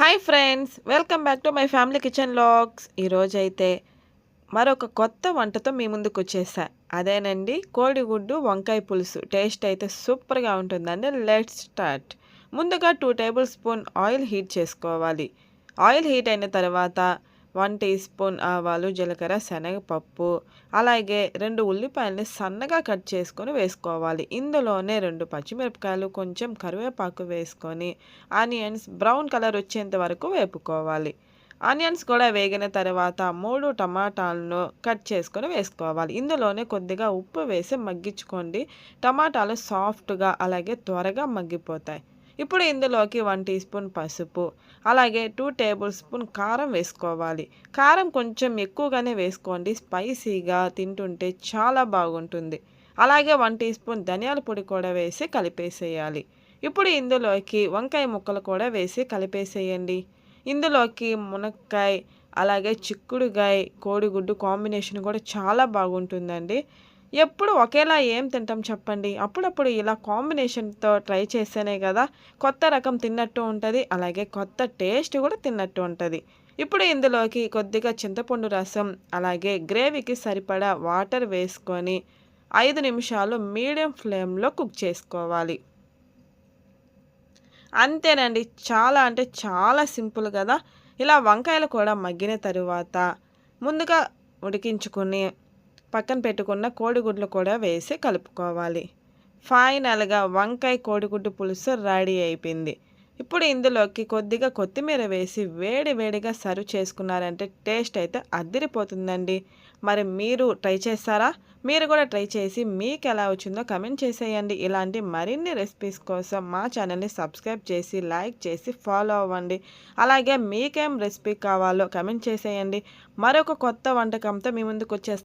Hi friends welcome back to my family kitchen logs ఈరోజైతే మరొక కొత్త వంటతో మీ ముందుకు వచ్చేసా. అదేనండి కోడిగుడ్డు వంకాయ పులుసు. టేస్ట్ అయితే సూపర్గా ఉంటుందండి. లెట్స్ స్టార్ట్ ముందుగా two tablespoon oil heat చేసుకోవాలి. ఆయిల్ హీట్ అయిన తర్వాత వన్ టీ స్పూన్ ఆవాలు జీలకర్ర శనగపప్పు అలాగే రెండు ఉల్లిపాయలని సన్నగా కట్ చేసుకొని వేసుకోవాలి. ఇందులోనే రెండు పచ్చిమిరపకాయలు కొంచెం కరివేపాకు వేసుకొని ఆనియన్స్ బ్రౌన్ కలర్ వచ్చేంత వరకు వేపుకోవాలి. ఆనియన్స్ కూడా వేగిన తర్వాత మూడు టమాటాలను కట్ చేసుకొని వేసుకోవాలి. ఇందులోనే కొద్దిగా ఉప్పు వేసి మగ్గించుకోండి. టమాటాలు సాఫ్ట్గా అలాగే త్వరగా మగ్గిపోతాయి. ఇప్పుడు ఇందులోకి వన్ టీ స్పూన్ పసుపు అలాగే టూ టేబుల్ స్పూన్ కారం వేసుకోవాలి. కారం కొంచెం ఎక్కువగానే వేసుకోండి స్పైసీగా తింటుంటే చాలా బాగుంటుంది. అలాగే వన్ టీ స్పూన్ ధనియాల పొడి కూడా వేసి కలిపేసేయాలి. ఇప్పుడు ఇందులోకి వంకాయ ముక్కలు కూడా వేసి కలిపేసేయండి. ఇందులోకి మునక్కాయ అలాగే చిక్కుడుగాయ కోడిగుడ్డు కాంబినేషన్ కూడా చాలా బాగుంటుందండి. ఎప్పుడు ఒకేలా ఏం తింటాం చెప్పండి? అప్పుడప్పుడు ఇలా కాంబినేషన్తో ట్రై చేస్తేనే కదా కొత్త రకం తిన్నట్టు ఉంటుంది అలాగే కొత్త టేస్ట్ కూడా తిన్నట్టు ఉంటుంది. ఇప్పుడు ఇందులోకి కొద్దిగా చింతపండు రసం అలాగే గ్రేవీకి సరిపడా వాటర్ వేసుకొని ఐదు నిమిషాలు మీడియం ఫ్లేమ్లో కుక్ చేసుకోవాలి. అంతేనండి చాలా అంటే చాలా సింపుల్ కదా. ఇలా వంకాయలు కూడా మగ్గిన తరువాత ముందుగా ఉడికించుకుని పక్కన పెట్టుకున్న కోడిగుడ్లు కూడా వేసి కలుపుకోవాలి. ఫైనల్గా వంకాయ కోడిగుడ్డు పులుసు రెడీ అయిపోయింది. ఇప్పుడు ఇందులోకి కొద్దిగా కొత్తిమీర వేసి వేడి వేడిగా సర్వ్ చేసుకున్నారంటే టేస్ట్ అయితే అద్దరిపోతుందండి మరి మీరు ట్రై చేస్తారా? మీరు కూడా ట్రై చేసి మీకు ఎలా వచ్చిందో కమెంట్ చేసేయండి. ఇలాంటి మరిన్ని రెసిపీస్ కోసం మా ఛానల్ని సబ్స్క్రైబ్ చేసి లైక్ చేసి ఫాలో అవ్వండి. అలాగే మీకేం రెసిపీ కావాలో కమెంట్ చేసేయండి. మరొక కొత్త వంటకంతో మీ ముందుకు వచ్చేస్తాను